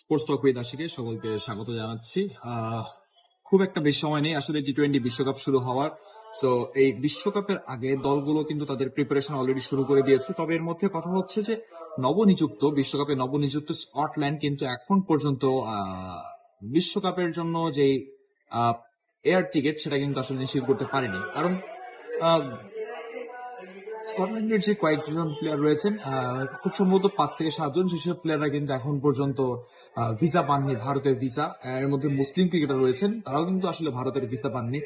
Sports talk with সকলকে স্বাগত জানাচ্ছি। খুব একটা বেশি সময় নেই। আসলে টি টোয়েন্টি বিশ্বকাপ শুরু হওয়ার। সো এই বিশ্বকাপের আগে দলগুলো কিন্তু তাদের প্রিপারেশন অলরেডি শুরু করে দিয়েছে। তবে এর মধ্যে কথা হচ্ছে যে, নবনিযুক্ত বিশ্বকাপে নবনিযুক্ত স্কটল্যান্ড কিন্তু এখন পর্যন্ত বিশ্বকাপের জন্য যে এয়ার টিকিট সেটা কিন্তু আসলে নিশ্চিত করতে পারেনি। কারণ স্কটল্যান্ডের যে কয়েকজন প্লেয়ার রয়েছেন খুব সম্ভবত পাঁচ থেকে সাতজন সেসব প্লেয়াররা কিন্তু এখন পর্যন্ত ভিসা পাননি, ভারতের ভিসা এর মধ্যে মুসলিম ক্রিকেটার রয়েছেন, তারাও কিন্তু আসলে ভারতের ভিসা পাননি।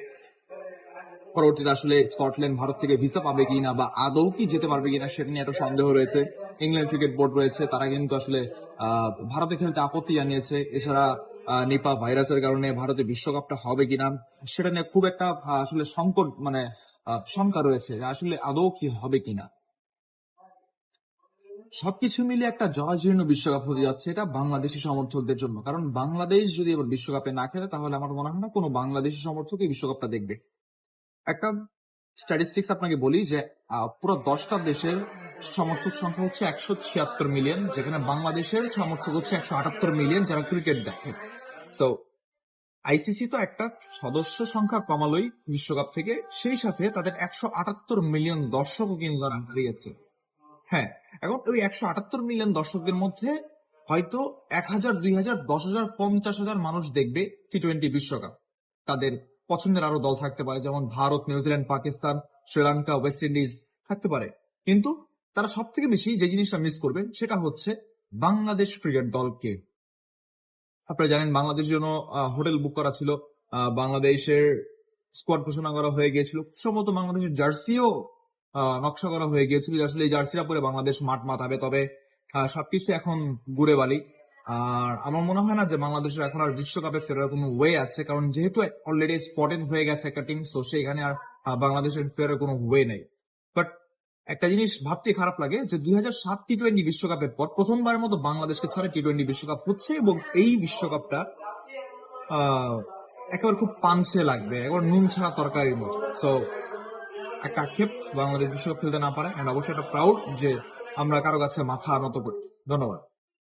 পরবর্তীতে আসলে স্কটল্যান্ড ভারত থেকে ভিসা পাবে কিনা বা আদৌ কি যেতে পারবে কিনা সেটা নিয়ে একটা সন্দেহ রয়েছে। ইংল্যান্ড ক্রিকেট বোর্ড রয়েছে, তারা কিন্তু আসলে ভারতে খেলতে আপত্তি জানিয়েছে। এছাড়া নিপা ভাইরাসের কারণে ভারতে বিশ্বকাপটা হবে কিনা, সেটা নিয়ে খুব একটা আসলে সংকট মানে শঙ্কা রয়েছে আসলে আদৌ কি হবে কিনা। সবকিছু মিলে একটা জয়জীর্ণ বিশ্বকাপ হতে যাচ্ছে, এটা বাংলাদেশি সমর্থকদের জন্য। কারণ বাংলাদেশ যদি এবার বিশ্বকাপে না খেলে, তাহলে আমার মনে হয় না কোনো বাংলাদেশি সমর্থক এই বিশ্বকাপটা দেখবে। একটা স্ট্যাটিস্টিক্স আপনাকে বলি যে পুরো দশটা দেশের সমর্থক সংখ্যা হচ্ছে একশো ছিয়াত্তর মিলিয়ন যেখানে বাংলাদেশের সমর্থক হচ্ছে একশো আটাত্তর মিলিয়ন যারা ক্রিকেট দেখে। সো আইসিসি তো একটা সদস্য সংখ্যা কমালোই বিশ্বকাপ থেকে। সেই সাথে তাদের একশো আটাত্তর মিলিয়ন দর্শকও কিন্তু হারিয়েছে। হ্যাঁ এখন ওই একশো আটাত্তর মিলিয়ন দর্শকদের মধ্যে হয়তো এক হাজার দুই হাজার দশ হাজার পঞ্চাশ হাজার মানুষ দেখবে টি টোয়েন্টি বিশ্বকাপ। তাদের পছন্দের আরও দল থাকতে পারে, যেমন Bharat, New Zealand, Pakistan, Sri Lanka, West Indies থাকতে পারে। কিন্তু তারা সব থেকে বেশি যে জিনিসটা মিস করবে সেটা হচ্ছে বাংলাদেশ ক্রিকেট দলকে আপনারা জানেন বাংলাদেশের জন্য হোটেল বুক করা ছিল। বাংলাদেশের স্কোয়াড ঘোষণা করা হয়ে গিয়েছিল। সম্ভবত বাংলাদেশের জার্সিও নকশা করা হয়ে গিয়েছিল আসলে এই জার্সিরা পরে বাংলাদেশ মাঠ মাতাবে তবে সবকিছু এখন ঘুরে বালি। আর আমার মনে হয় না যে বাংলাদেশের এখন আর বিশ্বকাপে ফেরার কোনো ওয়ে আছে, কারণ যেহেতু অলরেডি স্পটেন হয়ে গেছে একটা টিম তো সেখানে আর বাংলাদেশের ফেরার কোনো ওয়ে নেই। বাট একটা জিনিস ভাবতে খারাপ লাগে যে দুই হাজার সাত টি টোয়েন্টি বিশ্বকাপের পর প্রথমবারের মতো বাংলাদেশকে ছাড়া টি টোয়েন্টি বিশ্বকাপ হচ্ছে এবং এই বিশ্বকাপটা একেবারে খুব পানসে লাগবে, একবার নুন ছাড়া তরকারির মতো। সো একটা আক্ষেপ, বাংলাদেশ বিশ্বকাপ খেলতে না পারে অ্যান্ড অবশ্যই একটা প্রাউড যে আমরা কারও কাছে মাথা নত করি। ধন্যবাদ।